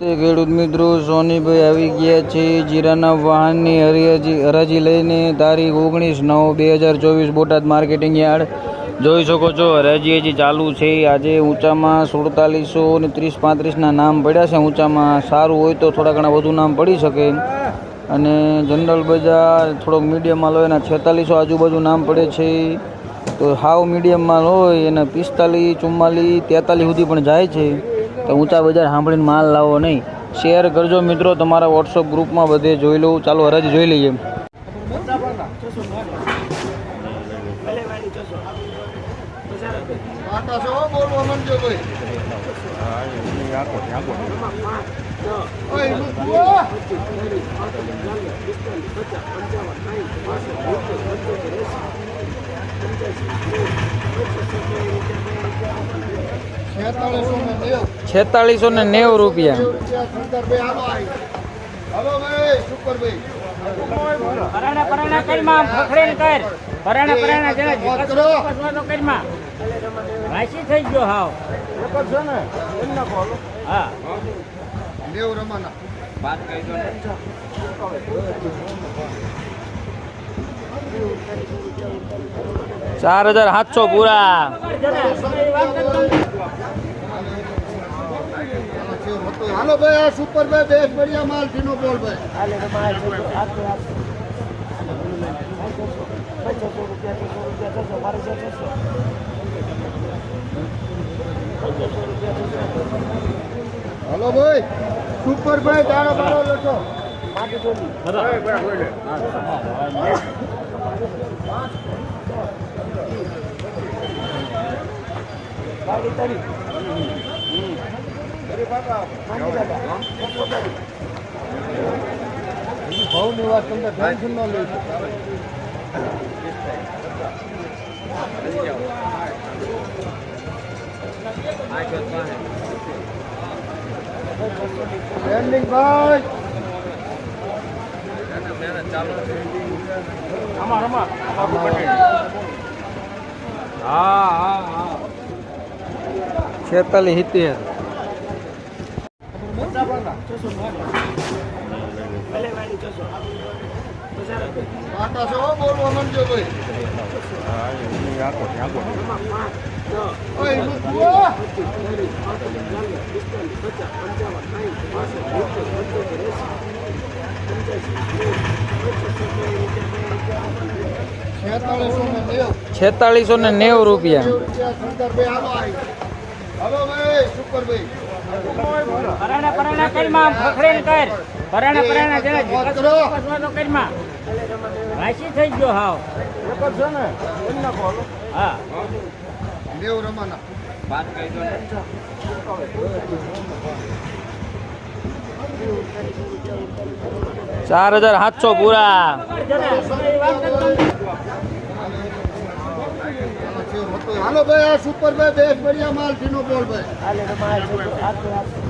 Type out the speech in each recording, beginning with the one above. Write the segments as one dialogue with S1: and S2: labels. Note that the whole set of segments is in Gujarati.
S1: ખેડૂત મિત્રો, સોનીભાઈ આવી ગયા છે જીરાના વાહનની હરિયાજી હરાજી લઈને તારીખ ઓગણીસ નવ બે હજાર ચોવીસ બોટાદ માર્કેટિંગ યાર્ડ. જોઈ શકો છો, હરાજી હજી ચાલુ છે. આજે ઊંચામાં સુડતાલીસો ને ત્રીસ પાંત્રીસના નામ પડ્યા છે. ઊંચામાં સારું હોય તો થોડા ઘણા વધુ નામ પડી શકે. અને જનરલ બજાર થોડોક મીડિયમ માલ હોય એના છેતાલીસો આજુબાજુ નામ પડે છે. તો હાવ મીડિયમ માલ હોય એના પિસ્તાલીસ, ચુમ્માલીસ, તેતાલીસ સુધી પણ જાય છે. ઊંચા બજાર સાંભળીને માલ લાવો નહીં. શેર કરજો મિત્રો, તમારા વોટ્સઅપ ગ્રુપમાં બધે જોઈ લઉં. ચાલો, હરાજી જોઈ લઈએ.
S2: આટા છો બોલવા માંડજો ભાઈ ઓય મુકવા છેતાલીસો ને નેવ
S1: છેતાલીસો ને નેવું રૂપિયા.
S3: થઈ ગયો હાવ. હા.
S2: નેવ રમાના.
S1: ચાર હજાર સાતસો પૂરા.
S2: હાલો ભાઈ આ સુપર ભાઈ બેસ બઢિયા માલ ટીનો બોલ ભાઈ. હાલો ભાઈ સુપરભાઈ દાડો બાડો લખો. ભાવની વાત તમને ટેન્શન ન લઈ ટ્રેન્ડિંગ ભાઈ
S1: છેતાલીસ સિત્તેર
S2: બોલવા માંડજો ભાઈ છેતાલીસો ને નેવ
S1: રૂપિયા.
S2: ભાઈ
S3: પરાણા પરાણા કરમાં ફખરેન કર. પરાણા પરાણા જરા
S2: વાત કરો.
S3: પસવાનો વાસી થઈ ગયો હાવ. હા.
S2: દેવ રમાના.
S1: ચાર હજાર સાતસો પૂરા.
S2: હાલો ભાઈ આ સુપરભાઈ બેસ બઢિયા માલ ટીનો બોલ ભાઈ.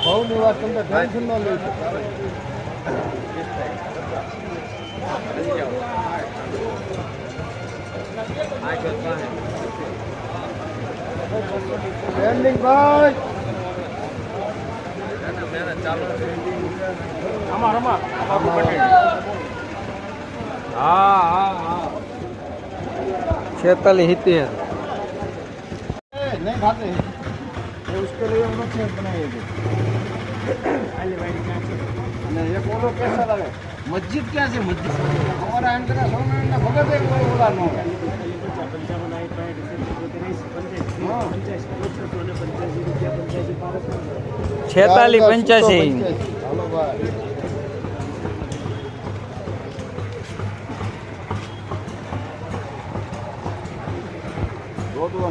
S2: ભાવની વાત તમને ટેન્શન ન લઈ ટ્રેન્ડિંગ ભાઈ
S1: છેતાલીસ સિત્તેર
S2: नहीं खाते ये उसके लिए हम लोग खेत बनाए थे અને મસ્જિદ ક્યાં છે? મસ્જિદ. અમારા એમ કરે સ્વામિનારાયણના ભગત એક કોઈ ઓલા ન હોય.
S1: છેતાલીસ પંચ્યાસી.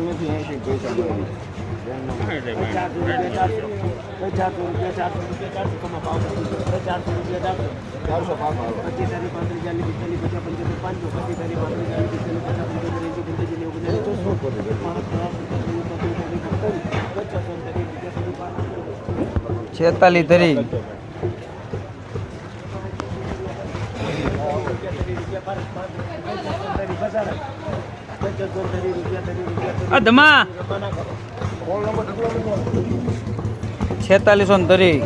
S2: નથી એસી પૈસા ચારસો રૂપિયા ચારસો રૂપિયા ચારસો રૂપિયા કમા ભાવ ચારસો રૂપિયા ચારસો
S4: ચારસો હાલો.
S2: પચીસ તારીખ પાંત્રીસ ચાલીસ પિસ્તાલીસ પચાસ પંચોતેર પાંચસો પચીસ તારીખ પાંત્રીસ ચાલીસ પિસ્તાલીસ પચાસ પંચોતેર એંસી પંચ્યાસી નેવું પંચાસી પાંચ
S1: છેતાલીસ ધરી અધમા છેતાલીસો ને તરી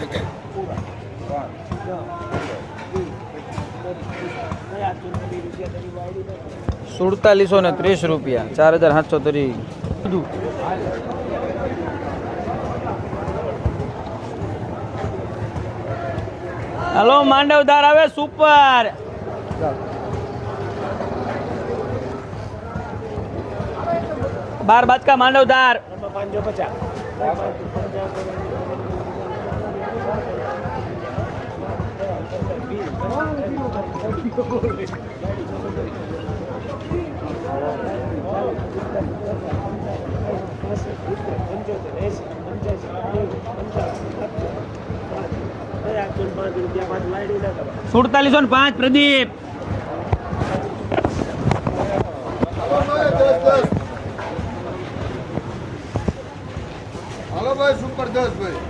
S4: એટલે
S1: સુડતાલીસો ને ત્રીસ રૂપિયા, ચાર હજાર સાતસો ત્રીસ હલો માંડવદાર આવે સુપર. બાર બાદકા માંડવદાર
S2: પાંચસો પચાસ
S1: સુડતાલીસો ને પાંચ પ્રદીપ
S4: હાલો ભાઈ સુપર દસ ભાઈ